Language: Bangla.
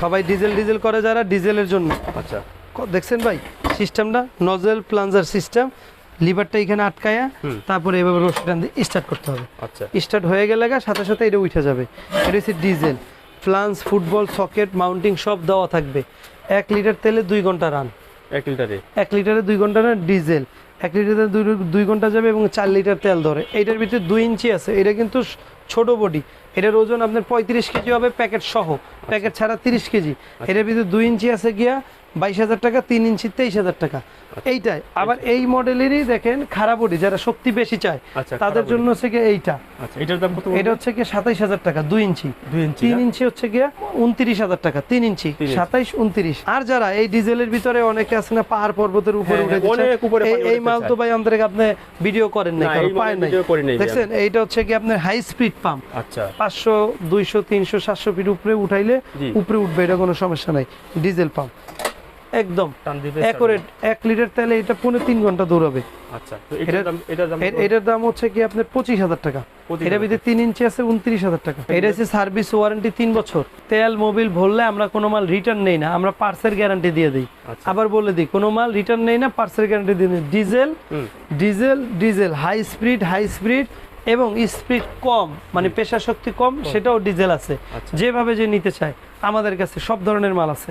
সবাই ডিজেল ডিজেল করে যারা ডিজেলের জন্য। আচ্ছা। দেখছেন ভাই? সিস্টেমটা নজেল প্লাঞ্জার সিস্টেম লিভারটা এখানে আটকায়া তারপরে এভাবে রশিটা দিয়ে স্টার্ট করতে হবে। আচ্ছা। স্টার্ট হয়ে গেলে সাথে সাথে এটা উঠে যাবে। এটা হচ্ছে ডিজেল ফ্লান্স ফুটবল সকেট মাউন্টিং সব দেওয়া থাকবে। এক লিটার তেলে দুই ঘণ্টা রান এক লিটারে? এক লিটারে দুই ঘণ্টা না ডিজেল এক লিটার দুই দুই ঘণ্টা যাবে এবং চার লিটার তেল ধরে। এইটার ভিতরে দুই ইঞ্চি আছে। এটা কিন্তু ছোট বডি এটার ওজন আপনার পঁয়ত্রিশ কেজি হবে প্যাকেট সহ। প্যাকেট ছাড়া তিরিশ কেজি। এটার ভিতরে দুই ইঞ্চি আছে গিয়া বাইশ হাজার টাকা তিন ইঞ্চি তেইশ হাজার টাকা। এইটাই আবার এই মডেলেরই দেখেন খারাপ বডি যারা শক্তি বেশি চায় আচ্ছা তাদের জন্য হচ্ছে গিয়ে এইটা। আচ্ছা এটার দাম কত এটা হচ্ছে গিয়ে সাতাইশ হাজার টাকা দুই ইঞ্চি। তিন? ইঞ্চি হচ্ছে গিয়ে উনত্রিশ হাজার টাকা তিন ইঞ্চি। সাতাইশ উনত্রিশ। আর যারা এই ডিজেলের ভিতরে অনেকে আছে না পাহাড় পর্বতের উপরে হ্যাঁ, উঠে হ্যাঁ, এই- মাল তো ভাই আমাদের আপনি ভিডিও করেন নাই না, কারণ পায় নাই। দেখছেন এইটা হচ্ছে কি আপনার হাই স্পিড পাম্প আচ্ছা। পাঁচশো দুইশো তিনশো সাতশো ফিট উপরে উঠাইলে উপরে উঠবে এটা কোনো সমস্যা নাই। ডিজেল পাম্প একদম। অ্যাকোরেট এক লিটার তেলে এটা তিন ঘণ্টা দৌড়াবে আচ্ছা এটার দাম হচ্ছে কি আপনার পঁচিশ হাজার টাকা। এটা ভিতরে তিন ইঞ্চি আছে উনত্রিশ হাজার টাকা। এটা হচ্ছে সার্ভিস ওয়ারেন্টি তিন বছর। তেল মোবিল ভরলে আমরা কোনো মাল রিটার্ন নেই না আমরা পার্সের গ্যারান্টি দিয়ে দিই। আচ্ছা। আবার বলে দিই কোনো মাল রিটার্ন নেই না পার্সের গ্যারান্টি দিয়ে দিই। Diesel diesel diesel high speed high speed এবং স্পিড কম মানে পেশা শক্তি কম। সেটাও ডিজেল আছে। আচ্ছা। যেভাবে যে নিতে চায় আমাদের কাছে সব ধরনের মাল আছে।